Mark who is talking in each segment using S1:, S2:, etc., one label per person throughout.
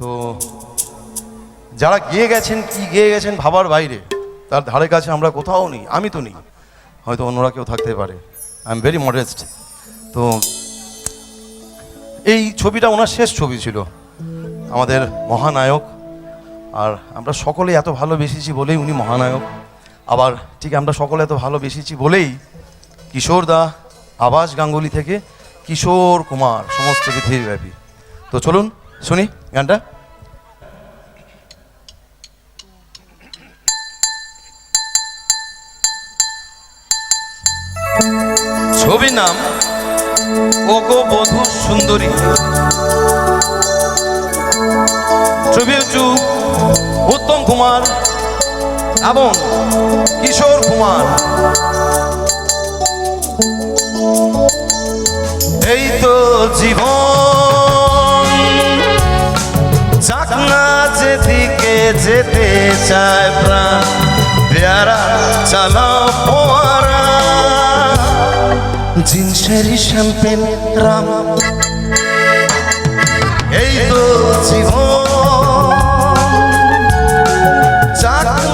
S1: তো যারা গিয়ে গেছেন, কি গিয়ে গেছেন ভাবার বাইরে, তার ধারে কাছে আমরা কোথাও নেই, আমি তো নেই। হয়তো অন্যরা কেউ থাকতে পারে। আই এম ভেরি মডেস্ট তো এই ছবিটা ওনার শেষ ছবি ছিল, আমাদের মহানায়ক। আর আমরা সকলে এত ভালোবেসেছি বলেই উনি মহানায়ক। আবার ঠিক আমরা সকলে এত ভালোবেসেছি বলেই কিশোর দা আবাস গাঙ্গুলি থেকে কিশোর কুমার, সমস্ত পৃথিবীব্যাপী। তো চলুন শুনি গানটা। ছবির নাম ওগো বধূ সুন্দরী। ছবি উত্তম কুমার এবং কিশোর কুমার। যেতে চায় প্রাণ। পেয়ারা চালাও ফোয়ারা। Gin sherry champagne rum. এই তো জীবন।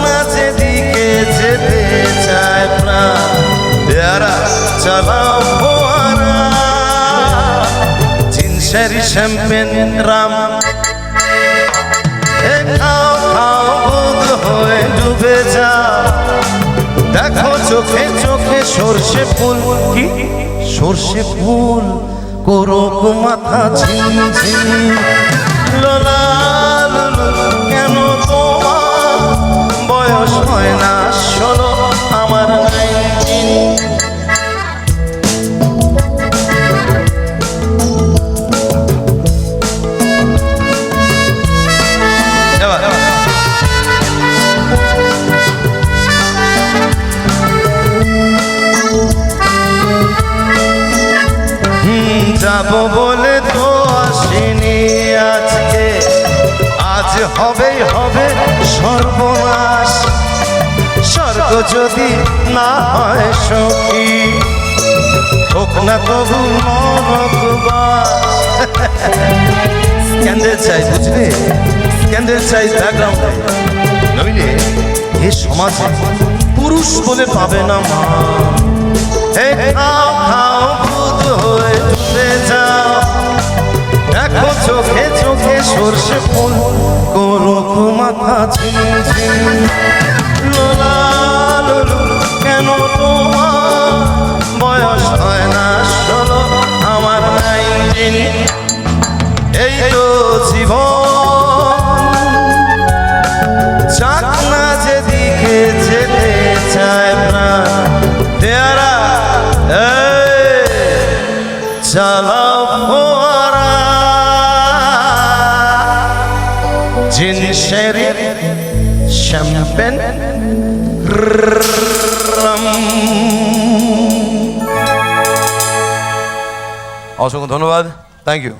S1: না যেদিকে যেতে চায় পেয়ারা শ্যাম্পেন রাম। চোখে চোখে সর্ষে ফুল কি? সর্ষে ফুল কোরক মাথা ঝিমঝিম। যাব বলে তো আসিনি আজকে। আজ হবেই হবে সর্বনাশ। স্বর্গ যদি না হয় সখী, হোক না তবু ক্যান্ডেল চাই, বুঝলে? ক্যান্ডেল চাই ব্যাকগ্রাউন্ডে নইলে এ সমাজে পুরুষ বলে পাবে না মা। সর্ষে ফুল করো মাথা ঝিমঝিম লোলা কেন বয়স হয় না? ষোলো আমার নাইনটিন। এই তো জীবন। যাক না যেদিকে যেতে চায় প্রাণ। তেরা চালাও। জিনিসের শ্যাম্পেন অসংখ্য ধন্যবাদ। Thank you